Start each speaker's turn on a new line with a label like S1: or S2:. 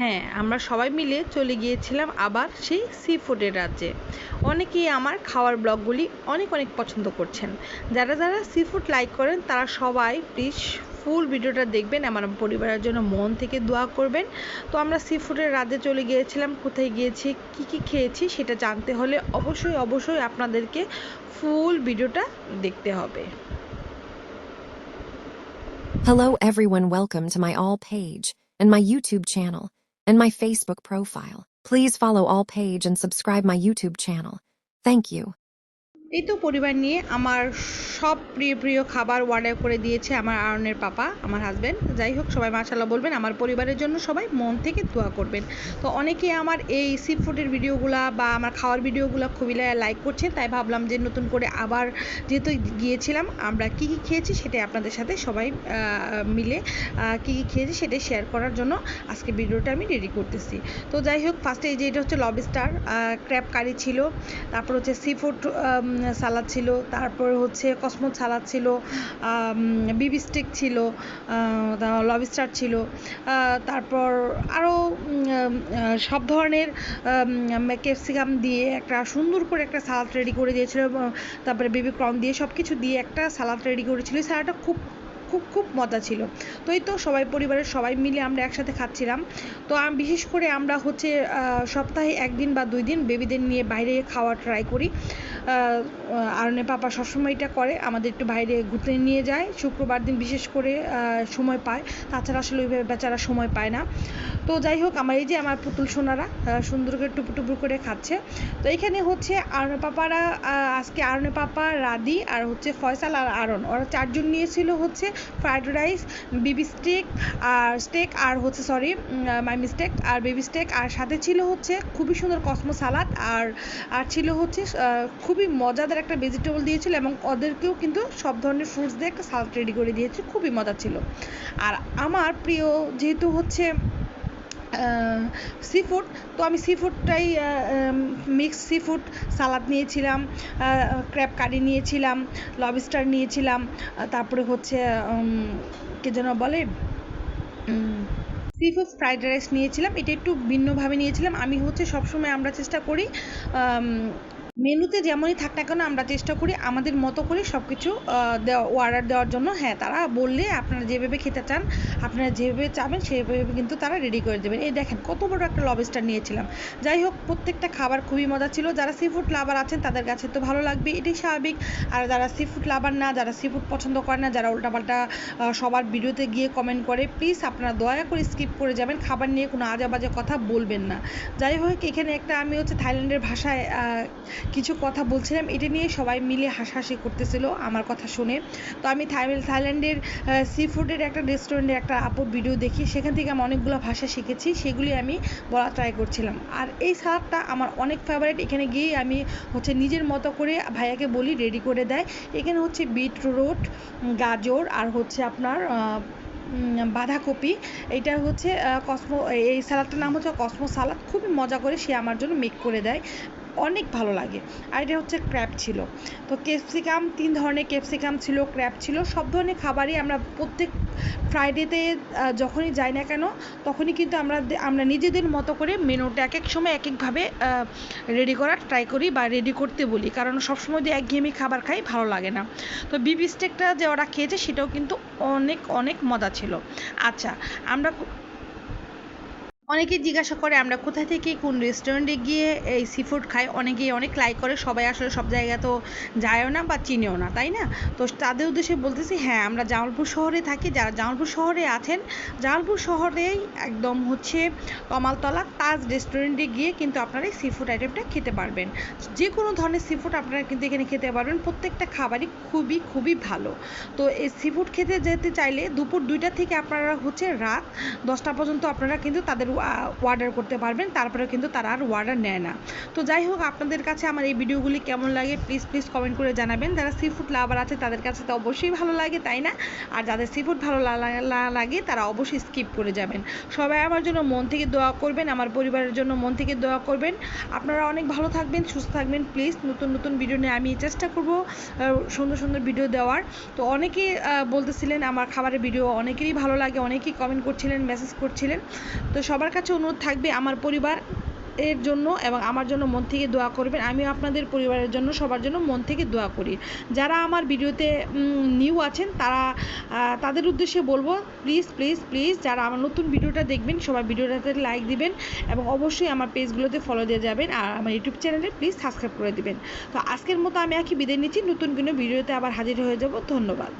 S1: হ্যাঁ আমরা সবাই মিলে চলে গিয়েছিলাম আবার সেই সি ফুডের রাজ্যে। অনেকেই আমার খাওয়ার ব্লগগুলি অনেক অনেক পছন্দ করছেন। যারা যারা সি ফুড লাইক করেন, তারা সবাই প্লিজ ফুল ভিডিওটা দেখবেন, আমার পরিবারের জন্য মন থেকে দোয়া করবেন। তো আমরা সি ফুডের রাজ্যে চলে গিয়েছিলাম, কোথায় গিয়েছি, কি কি খেয়েছি সেটা জানতে হলে অবশ্যই অবশ্যই আপনাদেরকে ফুল ভিডিওটা দেখতে হবে।
S2: Hello everyone, welcome to my all page and my YouTube channel. And my Facebook profile. Please follow all page and subscribe my YouTube channel. Thank you.
S1: এই তো পরিবার নিয়ে আমার সব প্রিয় প্রিয় খাবার অর্ডার করে দিয়েছে আমার আয়নের পাপা, আমার হাজব্যান্ড যাই হোক, সবাই মাশাল্লাহ বলবেন, আমার পরিবারের জন্য সবাই মন থেকে দোয়া করবেন। তো অনেকে আমার এই সি ফুডের ভিডিওগুলা বা আমার খাওয়ার ভিডিওগুলো খুবই লাইক করছেন তাই ভাবলাম যে নতুন করে আবার যেহেতু গিয়েছিলাম, আমরা কি কি খেয়েছি সেটাই আপনাদের সাথে সবাই মিলে কি কি খেয়েছি সেটাই শেয়ার করার জন্য আজকে ভিডিওটা আমি রেডি করতেছি। তো যাই হোক ফার্স্টে এই যে এটা হচ্ছে লবিস্টার ক্র্যাব কারি ছিল, তারপর হচ্ছে সি ফুড সালাদ ছিল, তারপর হচ্ছে কসমত সালাদ ছিল বিবি স্টিক ছিল লবিস্টার ছিল তারপর আরও সব ধরনের ক্যাপসিকাম দিয়ে একটা সুন্দর করে একটা সালাদ রেডি করে দিয়েছিল তারপরে বেবি ক্রন দিয়ে সব কিছু দিয়ে একটা সালাদ রেডি করেছিল। সালাদটা খুব খুব খুব মজা ছিল। তো এই তো সবাই পরিবারের সবাই মিলে আমরা একসাথে খাচ্ছিলাম। তো বিশেষ করে আমরা হচ্ছে সপ্তাহে একদিন বা দুই দিন বেবিদের নিয়ে বাইরে খাওয়া ট্রাই করি। আরনে পাপা সবসময় এটা করে, আমাদের একটু বাইরে ঘুরতে নিয়ে যায়। শুক্রবার দিন বিশেষ করে সময় পায়। তাছাড়া আসলে ওইভাবে বেচারা সময় পায় না। তো যাই হোক, আমার এই যে আমার পুতুল সোনারা সুন্দর করে টুপু টুপু করে খাচ্ছে। তো এখানে হচ্ছে আরনে পাপারা আজকে আরনে পাপা রাদি আর হচ্ছে ফয়সাল আর আরন। ওরা চারজন নিয়েছিল হচ্ছে। ফ্রাইড রাইস বেবি স্টিক আর স্টেক আর হচ্ছে সরি মাই মিস্টেক আর বেবি স্টেক আর সাথে ছিল হচ্ছে খুবই সুন্দর কসমো সালাদ আর আর ছিল হচ্ছে খুবই মজাদার একটা ভেজিটেবল দিয়েছিল এবং ওদেরকেও কিন্তু সব ধরনের ফ্রুটস দিয়ে একটা সালাদ রেডি করে দিয়েছে, খুবই মজা ছিল। আর আমার প্রিয় যেহেতু হচ্ছে সি ফুড তো আমি সি ফুডটাই মিক্স সি ফুড সালাদ নিয়েছিলাম ক্র্যাব কারি নিয়েছিলাম লবস্টার নিয়েছিলাম তারপরে হচ্ছে কে যেন বলে সি ফুড ফ্রাইড রাইস নিয়েছিলাম, এটা একটু ভিন্নভাবে নিয়েছিলাম। আমি হচ্ছে সবসময় আমরা চেষ্টা করি মেনুতে যেমনই থাক না কেন আমরা চেষ্টা করি আমাদের মতো করে সব কিছু অর্ডার দেওয়ার জন্য। হ্যাঁ তারা বললে আপনারা যেভাবে খেতে চান, আপনারা যেভাবে চাবেন সেভাবে কিন্তু তারা রেডি করে দেবেন। এই দেখেন কত বড় একটা লবস্টার নিয়েছিলাম। যাই হোক, প্রত্যেকটা খাবার খুবই মজা ছিল। যারা সি ফুড লাভার আছেন, তাদের কাছে তো ভালো লাগবে, এটাই স্বাভাবিক। আর যারা সি ফুড লাভার না, যারা সি ফুড পছন্দ করে না, যারা উল্টাপাল্টা সবার ভিডিওতে গিয়ে কমেন্ট করে প্লিজ আপনারা দয়া করে স্কিপ করে যাবেন। খাবার নিয়ে কোনো আজে বাজে কথা বলবেন না। যাই হোক, এখানে একটা আমি হচ্ছে থাইল্যান্ডের ভাষায় কিছু কথা বলছিলাম, এটা নিয়ে সবাই মিলে হাসাহাসি করতেছিল আমার কথা শুনে। তো আমি থাই- থাইল্যান্ডের সি ফুডের একটা রেস্টুরেন্টের একটা আপুর ভিডিও দেখি, সেখান থেকে আমি অনেকগুলো ভাষা শিখেছি, সেগুলি আমি বলা ট্রাই করছিলাম। আর এই সালাদটা আমার অনেক ফেভারিট এখানে গিয়ে আমি হচ্ছে নিজের মতো করে ভাইয়াকে বলি রেডি করে দেয়। এখানে হচ্ছে বিটরুট গাজর, আর হচ্ছে আপনার বাঁধাকপি। এটা হচ্ছে কসমো এই সালাদটার নাম হচ্ছে কসমো সালাদ খুবই মজা করে সে আমার জন্য মেক করে দেয়। অনেক ভালো লাগে। আর এটা হচ্ছে ক্র্যাব ছিল। তো ক্যাপসিকাম, তিন ধরনের ক্যাপসিকাম ছিল, ক্র্যাব ছিল। সব ধরনের খাবারই আমরা প্রত্যেক ফ্রাইডেতে যখনই যাই না কেন, তখনই কিন্তু আমরা আমরা নিজেদের মতো করে মেনুটা এক এক সময় এক একভাবে রেডি করার ট্রাই করি বা রেডি করতে বলি। কারণ সবসময় যদি একঘেয়েমি খাবার খাই ভালো লাগে না। তো বিফ স্টেকটা যে ওরা খেয়েছে, সেটাও কিন্তু অনেক অনেক মজা ছিল। আচ্ছা আমরা কো- অনেকেই জিজ্ঞাসা করে, আমরা কোথা থেকে কোন রেস্টুরেন্টে গিয়ে এই সি ফুড খাই? অনেকেই অনেক লাইক করে, সবাই আসলে সব জায়গা তো যায়ও না বা চিনেও না, তাই না? তো তাদের উদ্দেশ্যে বলতেছি হ্যাঁ আমরা জামালপুর শহরে থাকি। যারা জামালপুর শহরে আছেন, জামালপুর শহরেই একদম হচ্ছে কমালতলা তাজ রেস্টুরেন্টে গিয়ে কিন্তু আপনারা এই সি ফুড আইটেমটা খেতে পারবেন। যে কোনো ধরনের সি ফুড আপনারা কিন্তু এখানে খেতে পারবেন। প্রত্যেকটা খাবারই খুবই খুবই ভালো। তো এই সি ফুড খেতে যেতে চাইলে দুপুর দুইটা থেকে আপনারা হচ্ছে রাত দশটা পর্যন্ত আপনারা কিন্তু তাদের অর্ডার করতে পারবেন তারপরে কিন্তু তারা আর অর্ডার নেয় না। তো যাই হোক, আপনাদের কাছে আমার এই ভিডিওগুলি কেমন লাগে প্লিজ প্লিজ কমেন্ট করে জানাবেন। যারা সি ফুড লাভার আছে, তাদের কাছে তো অবশ্যই ভালো লাগে, তাই না? আর যাদের সি ফুড ভালো লাগে, তারা অবশ্যই স্কিপ করে যাবেন। সবাই আমার জন্য মন থেকে দোয়া করবেন, আমার পরিবারের জন্য মন থেকে দোয়া করবেন। আপনারা অনেক ভালো থাকবেন, সুস্থ থাকবেন প্লিজ নতুন নতুন ভিডিও নিয়ে আমি চেষ্টা করব সুন্দর সুন্দর ভিডিও দেওয়ার। তো অনেকেই বলতেছিলেন, আমার খাবারের ভিডিও অনেকেরই ভালো লাগে, অনেকেই কমেন্ট করছিলেন মেসেজ করছিলেন। তো সবার সবার কাছে অনুরোধ থাকবে আমার পরিবার এর জন্য এবং আমার জন্য মন থেকে দোয়া করবেন। আমিও আপনাদের পরিবারের জন্য, সবার জন্য মন থেকে দোয়া করি। যারা আমার ভিডিওতে নিউ আছেন, তারা তাদের উদ্দেশ্যে বলব প্লিজ প্লিজ প্লিজ যারা আমার নতুন ভিডিওটা দেখবেন, সবাই ভিডিওটাতে লাইক দিবেন এবং অবশ্যই আমার পেজগুলোতে ফলো দিয়ে যাবেন আর আমার ইউটিউব চ্যানেলে প্লিজ সাবস্ক্রাইব করে দিবেন। তো আজকের মতো আমি একই বিদায় নিচ্ছি। নতুন কোনো ভিডিওতে আবার হাজির হয়ে যাব। ধন্যবাদ।